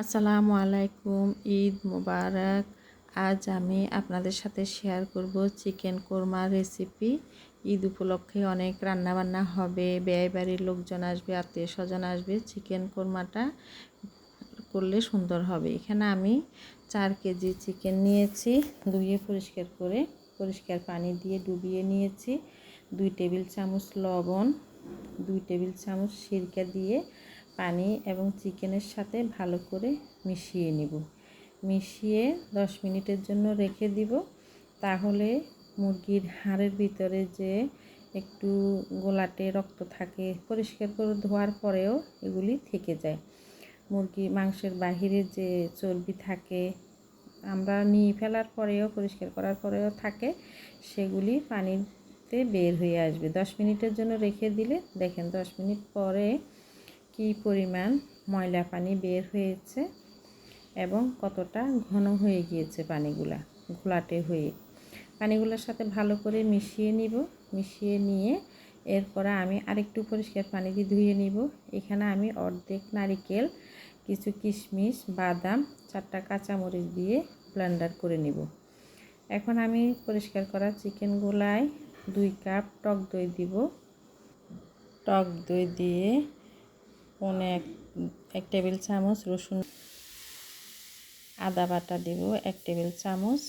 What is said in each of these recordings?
আসসালামু আলাইকুম, ঈদ মুবারক। আজ আমি আপনাদের সাথে শেয়ার করব চিকেন কোরমা রেসিপি ঈদ উপলক্ষে অনেক রান্নাবান্না হবে, ব্যয় বাড়ির লোকজন আসবে, আত্মীয় স্বজন আসবে চিকেন কোরমাটা করলে সুন্দর হবে। এখানে আমি চার কেজি চিকেন নিয়েছি, ধুয়ে পরিষ্কার করে, পরিষ্কার পানি দিয়ে ডুবিয়ে নিয়েছি। দুই টেবিল চামচ লবণ, দুই টেবিল চামচ সিরকা দিয়ে পানি এবং চিকেনের সাথে ভালো করে মিশিয়ে নিব। মিশিয়ে 10 মিনিটের জন্য রেখে দিব। তাহলে মুরগির হাড়ের ভিতরে যে একটু গোলাটে রক্ত থাকে, পরিষ্কার করে ধোয়ার পরেও এগুলি থেকে যায়। মুরগি মাংসের বাহিরে যে চর্বি থাকে, আমরা নিয়ে ফেলার পরেও, পরিষ্কার করার পরেও থাকে, সেগুলি পানিতে বের হয়ে আসবে। দশ মিনিটের জন্য রেখে দিলে, দেখেন দশ মিনিট পরে কি পরিমাণ ময়লা পানি বের হয়েছে এবং কতটা ঘন হয়ে গিয়েছে পানিগুলা, ঘোলাটে হয়ে। পানিগুলোর সাথে ভালো করে মিশিয়ে নিব, মিশিয়ে নিয়ে এরপরে আমি আরেকটু পরিষ্কার পানি দিয়ে ধুয়ে নিব। এখানে আমি অর্ধেক নারিকেল, কিছু কিশমিশ, বাদাম, চারটা কাঁচামরিচ দিয়ে ব্লেন্ডার করে নিব। এখন আমি পরিষ্কার করা চিকেনগুলায় দুই কাপ টক দই দিব। টক দই দিয়ে পনে এক এক টেবিল চামচ রসুন আদা বাটা দেব, এক টেবিল চামচ।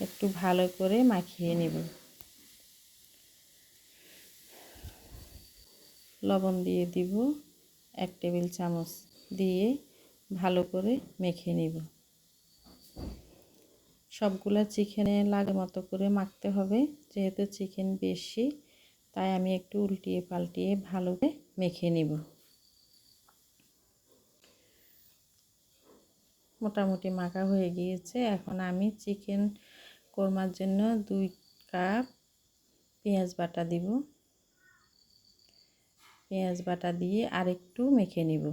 একটু ভালো করে মাখিয়ে নেব। লবণ দিয়ে দিব, এক টেবিল চামচ দিয়ে ভালো করে মেখে নিব। সবগুলা চিকেনে লাগে মতো করে মাখতে হবে, যেহেতু চিকেন বেশি, তাই আমি একটু উল্টিয়ে পাল্টিয়ে ভালো করে মেখে নিব। মোটামুটি মাখা হয়ে গিয়েছে। এখন আমি চিকেন কোরমার জন্য দুই কাপ পেঁয়াজ বাটা দিব। পেঁয়াজ বাটা দিয়ে আরেকটু মেখে নিব।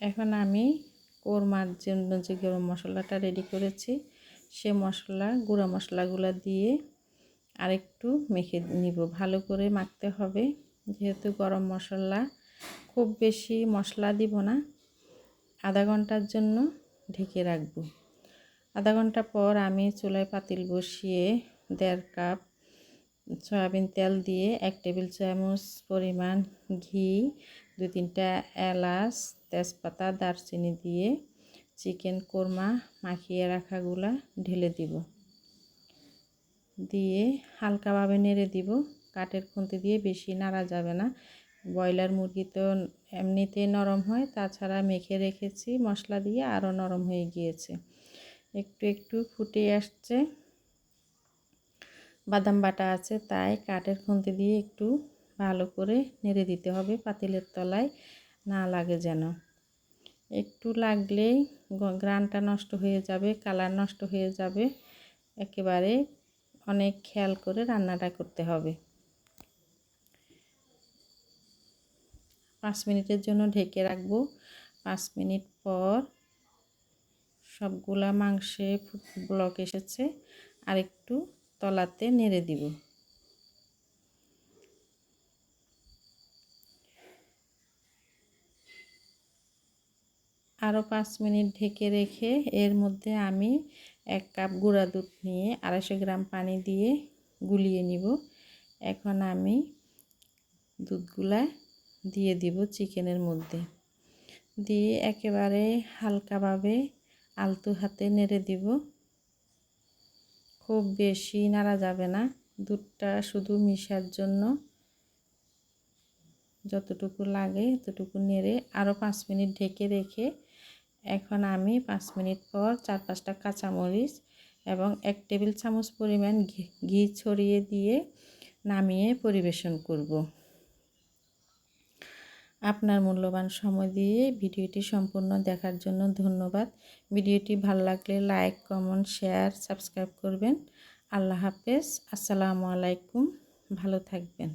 এখন আমি কোরমার জন্য যে গরম মশলাটা রেডি করেছি, সে মশলা, গুঁড়া মশলাগুলো দিয়ে আরেকটু মেখে নিব। ভালো করে মাখতে হবে। যেহেতু গরম মশলা, খুব বেশি মশলা দিব না। আধা ঘণ্টার জন্য ঢেকে রাখব। আধা ঘণ্টা পর আমি চুলায় পাতিল বসিয়ে দেড় কাপ সয়াবিন তেল দিয়ে এক টেবিল চামচ পরিমাণ ঘি দু তিনটা এলাচ, তেজপাতা, দারচিনি দিয়ে চিকেন কোরমা মাখিয়ে রাখাগুলা ঢেলে দিব। দিয়ে হালকাভাবে নেড়ে দিব। কাঠের খুন্তি দিয়ে বেশি নাড়া যাবে না। ব্রয়লার মুরগি তো এমনিতে নরম হয়, তাছাড়া মেখে রেখেছি মশলা দিয়ে, আরও নরম হয়ে গিয়েছে। একটু একটু ফুটে আসছে। বাদাম বাটা আছে, তাই কাঠের খুন্তি দিয়ে একটু ভালো করে নেড়ে দিতে হবে পাতিলের তলায়, না লাগে যেন। একটু লাগলেই গ্রানটা নষ্ট হয়ে যাবে, কালার নষ্ট হয়ে যাবে। একেবারে অনেক খেয়াল করে রান্নাটা করতে হবে। পাঁচ মিনিটের জন্য ঢেকে রাখব। পাঁচ মিনিট পর সবগুলা মাংসে ব্লক এসেছে। আর একটু তলাতে নেড়ে দিব। আরও পাঁচ মিনিট ঢেকে রেখে এর মধ্যে আমি এক কাপ গুঁড়া দুধ নিয়ে আড়াইশো গ্রাম পানি দিয়ে গুলিয়ে নিব। এখন আমি দুধগুলা দিয়ে দিব চিকেনের মধ্যে। দিয়ে একেবারে হালকাভাবে আলতু হাতে নেড়ে দিব। খুব বেশি নাড়া যাবে না। দুধটা শুধু মিশার জন্য যতটুকু লাগে ততটুকু নেড়ে আরও পাঁচ মিনিট ঢেকে রেখে এখন আমি পাঁচ মিনিট পর চার পাঁচটা কাঁচামরিচ এবং এক টেবিল চামচ পরিমাণ ঘি ছড়িয়ে দিয়ে নামিয়ে পরিবেশন করব। আপনার মূল্যবান সময় দিয়ে ভিডিওটি সম্পূর্ণ দেখার জন্য ধন্যবাদ। ভিডিওটি ভালো লাগলে লাইক, কমেন্ট, শেয়ার, সাবস্ক্রাইব করবেন। আল্লাহ হাফেজ। আসসালামু আলাইকুম। ভালো থাকবেন।